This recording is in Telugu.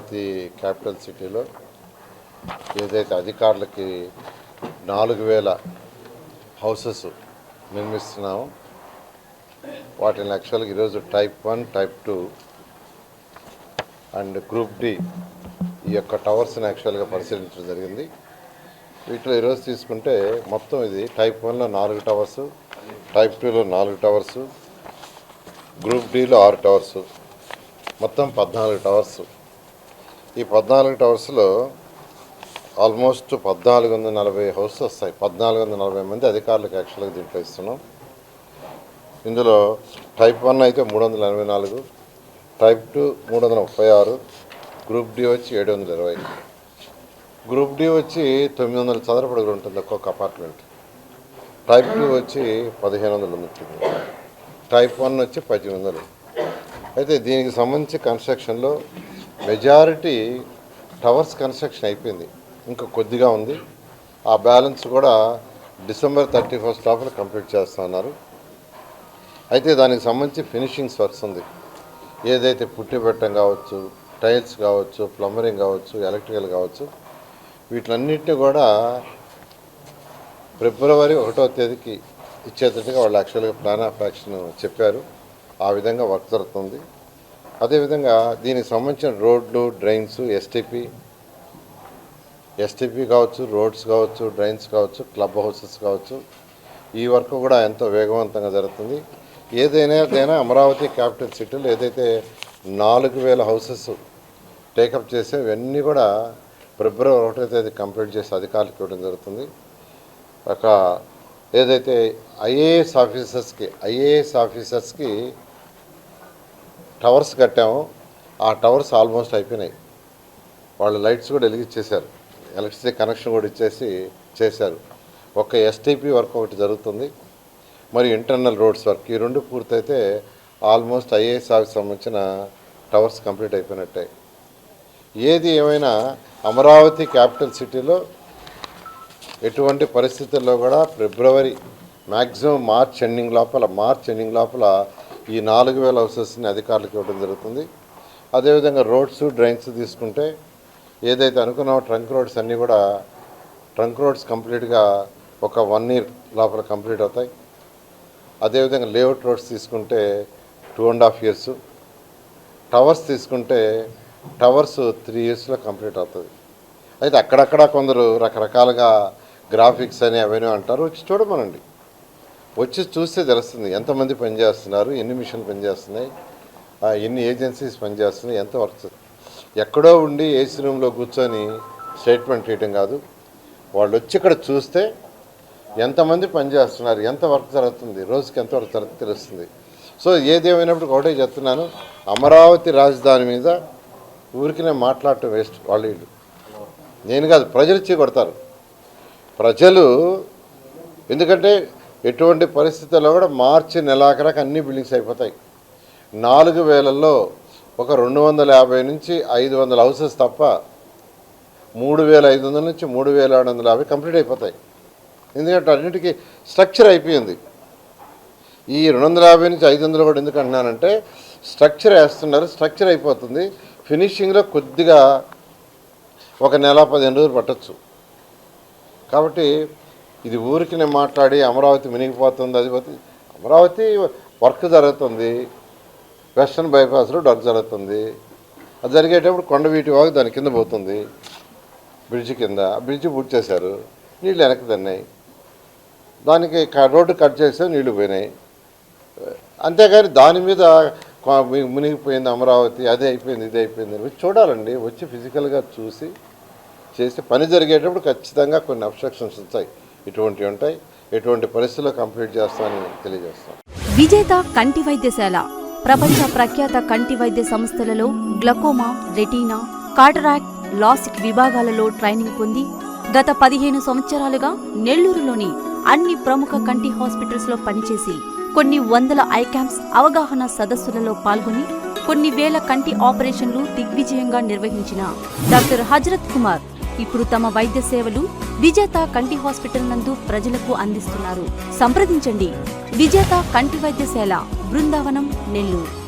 అమరావతి క్యాపిటల్ సిటీలో ఏదైతే అధికారులకి నాలుగు వేల హౌసెస్ నిర్మిస్తున్నామో వాటిని యాక్చువల్గా ఈరోజు type one type two and group D ఈ యొక్క టవర్స్ని యాక్చువల్గా పరిశీలించడం జరిగింది. వీటిలో ఈరోజు తీసుకుంటే మొత్తం ఇది టైప్ వన్లో నాలుగు టవర్స్ టైప్ టూలో నాలుగు టవర్స్ గ్రూప్ డిలో ఆరు టవర్స్ మొత్తం పద్నాలుగు టవర్స్ ఈ పద్నాలుగు టవర్స్లో ఆల్మోస్ట్ పద్నాలుగు వందల నలభై హౌస్ వస్తాయి. పద్నాలుగు వందల నలభై మంది అధికారులకు యాక్చువల్గా దీంట్లో ఇస్తున్నాం ఇందులో టైప్ వన్ అయితే మూడు వందల ఎనభై నాలుగు టైప్ టూ మూడు వందల ముప్పై ఆరు గ్రూప్ డి వచ్చి ఏడు వందల ఇరవై గ్రూప్ డి వచ్చి తొమ్మిది వందల చదరపడుగులు ఉంటుంది ఒక్కొక్క అపార్ట్మెంట్ టైప్ టూ వచ్చి పదిహేను వందలు ఉంటుంది టైప్ వన్ వచ్చి పద్దెనిమిది వందలు అయితే దీనికి సంబంధించి కన్స్ట్రక్షన్లో మెజారిటీ టవర్స్ కన్స్ట్రక్షన్ అయిపోయింది. ఇంకా కొద్దిగా ఉంది. ఆ బ్యాలెన్స్ కూడా డిసెంబర్ థర్టీ ఫస్ట్ లోపల కంప్లీట్ చేస్తున్నారు అయితే దానికి సంబంధించి ఫినిషింగ్స్ వర్క్స్ ఉంది. ఏదైతే పుట్టి పెట్టడం కావచ్చు టైల్స్ కావచ్చు ప్లంబరింగ్ కావచ్చు ఎలక్ట్రికల్ కావచ్చు వీటిలన్నింటినీ కూడా ఫిబ్రవరి ఒకటో తేదీకి ఇచ్చేటట్టుగా వాళ్ళు యాక్చువల్గా ప్లాన్ ఆఫ్ యాక్షన్ చెప్పారు. ఆ విధంగా వర్క్ జరుగుతుంది. అదేవిధంగా దీనికి సంబంధించిన రోడ్లు డ్రైన్స్ ఎస్టీపీ ఎస్టీపీ కావచ్చు రోడ్స్ కావచ్చు డ్రైన్స్ కావచ్చు క్లబ్ హౌసెస్ కావచ్చు ఈ వర్క్ కూడా ఎంతో వేగవంతంగా జరుగుతుంది. ఏదైనా అమరావతి క్యాపిటల్ సిటీలో ఏదైతే నాలుగు వేల హౌసెస్ టేకప్ చేసే ఇవన్నీ కూడా ఫిబ్రవరి ఒకటో తేదీ కంప్లీట్ చేసి అధికారులకు ఇవ్వడం జరుగుతుంది. ఒక ఏదైతే ఐఏఎస్ ఆఫీసర్స్కి ఐఏఎస్ ఆఫీసర్స్కి టవర్స్ కట్టామో. ఆ టవర్స్ ఆల్మోస్ట్ అయిపోయినాయి. వాళ్ళు లైట్స్ కూడా వెలిగించేశారు. ఎలక్ట్రిసిటీ కనెక్షన్ కూడా ఇచ్చేసి చేశారు. ఒక ఎస్టీపీ వర్క్ ఒకటి జరుగుతుంది. మరి ఇంటర్నల్ రోడ్స్ వర్క్. ఈ రెండు పూర్తయితే ఆల్మోస్ట్ ఐఏఎస్ ఆఫీస్ సంబంధించిన టవర్స్ కంప్లీట్ అయిపోయినట్టే. ఏది ఏమైనా అమరావతి క్యాపిటల్ సిటీలో ఎటువంటి పరిస్థితుల్లో కూడా ఫిబ్రవరి మ్యాక్సిమం మార్చ్ ఎండింగ్ లోపల మార్చ్ ఎండింగ్ లోపల ఈ నాలుగు వేల హౌసెస్ని అధికారులకు ఇవ్వడం జరుగుతుంది. అదేవిధంగా రోడ్స్ డ్రైన్స్ తీసుకుంటే ఏదైతే అనుకున్నామో ట్రంక్ రోడ్స్ అన్నీ కూడా ట్రంక్ రోడ్స్ కంప్లీట్గా ఒక వన్ ఇయర్ లోపల కంప్లీట్ అవుతాయి. అదేవిధంగా లేఅవుట్ రోడ్స్ తీసుకుంటే two and half years. Towers తీసుకుంటే టవర్స్ త్రీ ఇయర్స్లో కంప్లీట్ అవుతుంది అయితే అక్కడక్కడ కొందరు రకరకాలుగా గ్రాఫిక్స్ అని అవన్నీ అంటారు. చూడమనండి. వచ్చి చూస్తే తెలుస్తుంది ఎంతమంది పనిచేస్తున్నారు ఎన్ని మిషన్లు పనిచేస్తున్నాయి ఎన్ని ఏజెన్సీస్ పనిచేస్తున్నాయి ఎంత వర్క్ ఎక్కడో ఉండి ఏసీ రూమ్లో కూర్చొని స్టేట్మెంట్ చేయటం కాదు. వాళ్ళు వచ్చి ఇక్కడ చూస్తే ఎంతమంది పనిచేస్తున్నారు ఎంత వర్క్ జరుగుతుంది రోజుకి ఎంత వర్క్ జరుగుతుంది తెలుస్తుంది. సో ఏదేమైనప్పుడు ఒకటే చెప్తున్నాను అమరావతి రాజధాని మీద ఊరికినే మాట్లాడటం వేస్ట్ వాళ్ళు వీళ్ళు. నేను కాదు ప్రజలు ఇచ్చి కొడతారు. ప్రజలు ఎందుకంటే ఎటువంటి పరిస్థితుల్లో కూడా మార్చి నెలాఖరకు అన్ని బిల్డింగ్స్ అయిపోతాయి. నాలుగు వేలల్లో ఒక రెండు వందల యాభై నుంచి ఐదు వందల హౌసెస్ తప్ప మూడు వేల ఐదు వందల నుంచి మూడు వేల ఏడు వందల యాభై కంప్లీట్ అయిపోతాయి. ఎందుకంటే అన్నిటికీ స్ట్రక్చర్ అయిపోయింది. ఈ రెండు వందల యాభై నుంచి ఐదు వందలు కూడా ఎందుకు అంటున్నానంటే స్ట్రక్చర్ వేస్తున్నారు స్ట్రక్చర్ అయిపోతుంది. ఫినిషింగ్లో కొద్దిగా ఒక నెల పదిహేను రోజులు పట్టచ్చు. కాబట్టి ఇది ఊరికి నేను మాట్లాడి అమరావతి మునిగిపోతుంది అది పోతే అమరావతి వర్క్ జరుగుతుంది. వెస్టర్న్ బైపాస్లో వర్క్ జరుగుతుంది. అది జరిగేటప్పుడు కొండవీటి వాగు దాని కింద పోతుంది. బ్రిడ్జ్ కింద. ఆ బ్రిడ్జ్ పూర్తి చేశారు. నీళ్ళు వెనక్కి తన్నాయి. దానికి రోడ్డు కట్ చేస్తే నీళ్ళు పోయినాయి. అంతేగాని దాని మీద మునిగిపోయింది అమరావతి అది అయిపోయింది ఇది అయిపోయింది అని వచ్చి చూడాలండి. వచ్చి ఫిజికల్గా చూసి చేసి పని జరిగేటప్పుడు ఖచ్చితంగా కొన్ని అబ్స్ట్రక్షన్స్ ఉంటాయి. ఇటువంటివి ఉంటాయి. ఎటువంటి పరిస్థితుల్లో కంప్లీట్ చేస్తామని తెలియజేస్తాం విజేత కంటి వైద్యశాల. ప్రపంచ ప్రఖ్యాత కంటి వైద్య సంస్థలలో గ్లకోమా రెటీనా కాటరాక్ట్ లాసిక్ విభాగాలలో ట్రైనింగ్ పొంది గత పదిహేను సంవత్సరాలుగా నెల్లూరులోని అన్ని ప్రముఖ కంటి హాస్పిటల్స్లో పనిచేసి కొన్ని వందల ఐ క్యాంప్స్ అవగాహన సదస్సులలో పాల్గొని కొన్ని వేల కంటి ఆపరేషన్లు దిగ్విజయంగా నిర్వహించిన డాక్టర్ హజరత్ కుమార్ ఇప్పుడు తమ వైద్య సేవలు విజేత కంటి హాస్పిటల్ నందు ప్రజలకు అందిస్తున్నారు. సంప్రదించండి. విజేత కంటి వైద్యశాల బృందావనం నెల్లూరు.